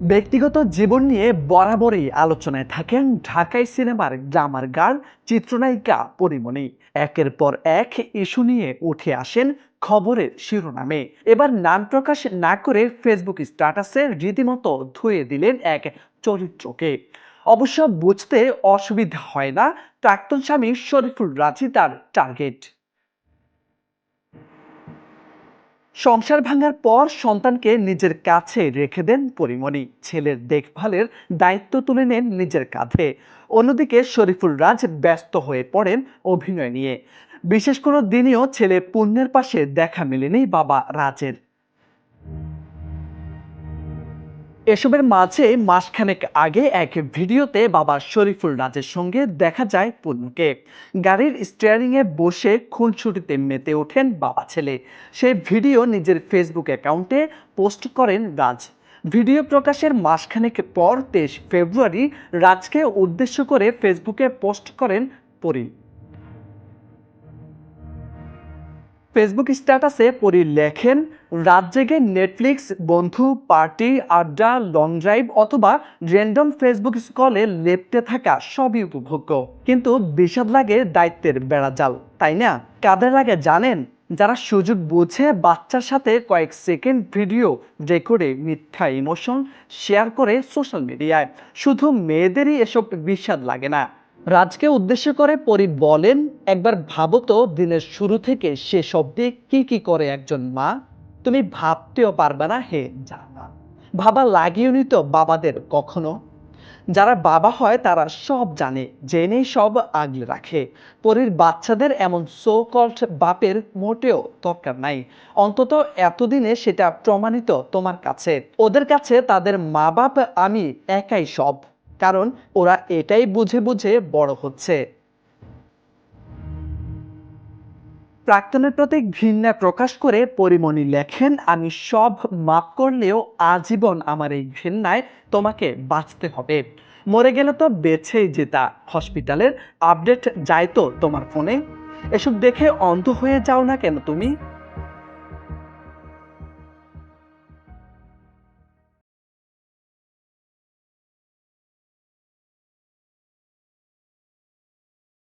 ব্যক্তিগত জীবন নিয়ে বরাবরই আলোচনায় থাকেন ঢাকাই সিনেমার গ্রামার গার্ল চিত্রনায়িকা পরিমণি। একের পর এক ইস্যু নিয়ে উঠে আসেন খবরের শিরোনামে। এবার নাম প্রকাশ না করে ফেসবুক স্ট্যাটাসে রীতিমতো ধুয়ে দিলেন এক চরিত্রকে। অবশ্য বুঝতে অসুবিধা হয় না প্রাক্তন স্বামী শরীফুল রাজি তার টার্গেট সংসার ভাঙার পর সন্তানকে নিজের কাছে রেখে দেন পরিমণি। ছেলের দেখভালের দায়িত্ব তুলে নেন নিজের কাঁধে। অন্যদিকে শরীফুল রাজ ব্যস্ত হয়ে পড়েন অভিনয় নিয়ে। বিশেষ কোনো দিনেও ছেলে পুণ্যের পাশে দেখা মেলেনি বাবা রাজের। এসবের মাঝে মাসখানেক আগে এক ভিডিওতে বাবা শরীফুল রাজের সঙ্গে দেখা যায় পূর্ণকে। গাড়ির স্টিয়ারিং এ বসে খুনসুটিতে মেতে ওঠেন বাবা ছেলে। সেই ভিডিও নিজের ফেসবুক অ্যাকাউন্টে পোস্ট করেন রাজ। ভিডিও প্রকাশের মাসখানেক পর তেইশ ফেব্রুয়ারি রাজকে উদ্দেশ্য করে ফেসবুকে পোস্ট করেন পরি ফেসবুক স্ট্যাটাসে পরি লেখেন, রাত জেগে নেটফ্লিক্স বন্ধু, পার্টি, আড্ডা লং ড্রাইভ অথবা র্যান্ডম ফেসবুক স্কলে লেপটে থাকা সবই উপভোগ্য। কিন্তু বিষাদ লাগে দায়িত্বের বেড়াজাল তাই না? কাদের লাগে জানেন? যারা সুযোগ বুঝে বাচ্চার সাথে কয়েক সেকেন্ড ভিডিও রেকর্ডে মিথ্যা ইমোশন শেয়ার করে সোশ্যাল মিডিয়ায় শুধু মেয়েদেরই এসব বিষাদ লাগে না। রাজকে উদ্দেশ্য করে পরি বলেন, একবার ভাবো তো দিনের শুরু থেকে শেষ অবধি কি কি করে একজন মা। তুমি ভাবতেও পারবে না হে জানা। ভাবা লাগিওনি তো বাবাদের কখনো। যারা বাবা হয় তারা সব জানে, জেনেই সব আগলে রাখে। পরীর বাচ্চাদের এমন সো কল্ড বাপের মোটেও দরকার নাই। অন্তত এতদিনে সেটা প্রমাণিত তোমার কাছে। ওদের কাছে তাদের মা বাপ আমি একাই সব। কারণ ওরা এটাই বুঝে বুঝে বড় হচ্ছে। প্রাক্তনের প্রতি ঘৃণা প্রকাশ করে পরিমণি লেখেন, আমি সব মাফ করলেও আজীবন আমার এই ঘৃণায় তোমাকে বাঁচতে হবে। মরে গেলে তো বেছেই যেতা। হসপিটালের আপডেট যায় তো তোমার ফোনে। এসব দেখে অন্ধ হয়ে যাও না কেন তুমি?